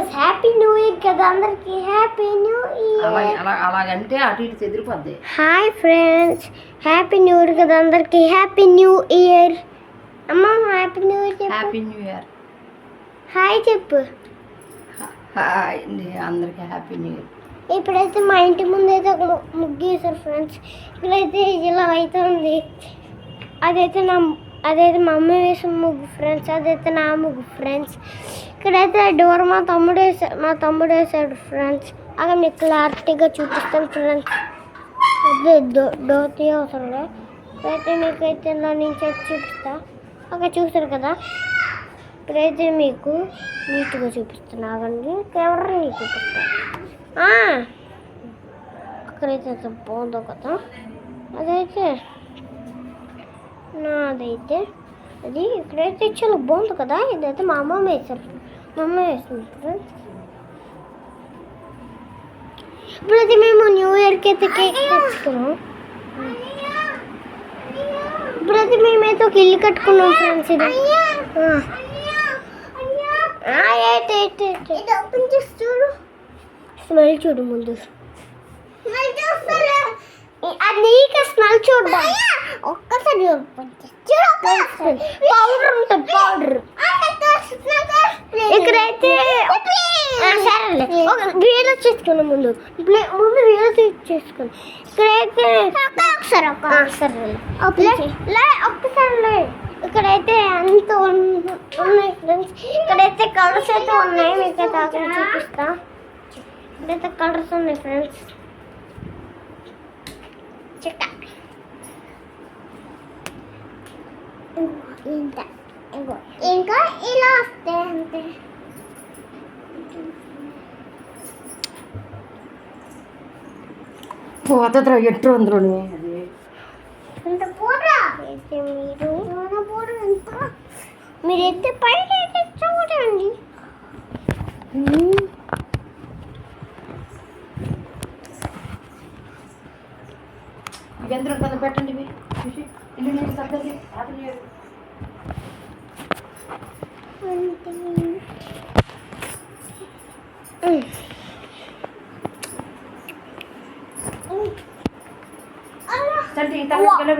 ఈరోజు happy new year కదా అందరికి. హ్యాపీ న్యూ ఇయర్ అలా అలాగంటే అటు ఇటు చెదిరిపోద్ది. Hi friends happy new year కదా అందరికి. హ్యాపీ న్యూ ఇయర్ అమ్మ హ్యాపీ న్యూ ఇయర్ చెప్పు. హ్యాపీ న్యూ ఇయర్ హాయ్ చెప్పు. హాయ్ అండి అందరికీ హ్యాపీ న్యూ ఇయర్ ఇప్పుడైతే మా ఇంటి ముందు అయితే ఒక ము- ముగ్గు వేశారు ఫ్రెండ్స్ ఇక్కడైతే ఇలా అయితే ఉంది అదైతే నా అదైతే మా అమ్మ వేసిన ముగ్గు ఫ్రెండ్స్ అదైతే నా ముగ్గు ఫ్రెండ్స్ ఇక్కడైతే డోర్ మా తమ్ముడు వేసాడు మా తమ్ముడు వేసాడు ఫ్రెండ్స్ అక్కడ మీకు క్లారిటీగా చూపిస్తాను ఫ్రెండ్స్ అదే డో డోర్ తీయ అవసరం లేదు అయితే మీకైతే ఇలా నుంచి చూపిస్తా. అక్కడ చూసారు కదా? ఇప్పుడైతే మీకు నీట్గా చూపిస్తాను. ఆగండి కెమెరా నీట్ చూపిస్తాను అక్కడైతే ఎంత బాగుందో కదా? అదైతే నాదైతే అది ఇక్కడైతే చాలా బాగుంది కదా? ఇదైతే మా అమ్మ వేశారు. మా అమ్మ వేస్తుంది ఫ్రెండ్స్ ఇప్పుడైతే మేము న్యూ ఇయర్కి అయితే కేక్ తెచ్చుకున్నాం. ఇప్పుడైతే మేమైతే ఒక ఇల్లు కట్టుకున్నాం ఫ్రెండ్స్ ఇది? చూడు. స్మెల్ చూడు ముందు. అది నీకు స్మెల్ చూద్దాం ఒక్కసారి పౌడర్ ఉంటుంది పౌడర్ ఇక్కడైతే ఆ, సరేలే ఒక వీడియో చేసుకున్న ముందు ముందు వీడియో చేసుకుని ఇక్కడైతే ఒకసారి సరే లే ఒక్కసారి ఇక్కడైతే అంత ఉన్నాయి ఫ్రెండ్స్ ఇక్కడైతే కలర్స్ అయితే ఉన్నాయి మీకు అయితే చూపిస్తా. ఇక్కడైతే కలర్స్ ఉన్నాయి ఫ్రెండ్స్ ఇంకో ఇంకా ఇలా వస్తాయి అంతే పోతుందిరా ఎట్టు అందరూ మీరు మీరు ఎత్తే పైన చూడండి. ఎందుకు పెట్టండి ఇవి. ఇల్లు నుంచి తగ్గది హ్యాపీ ఇయర్ తగ్గ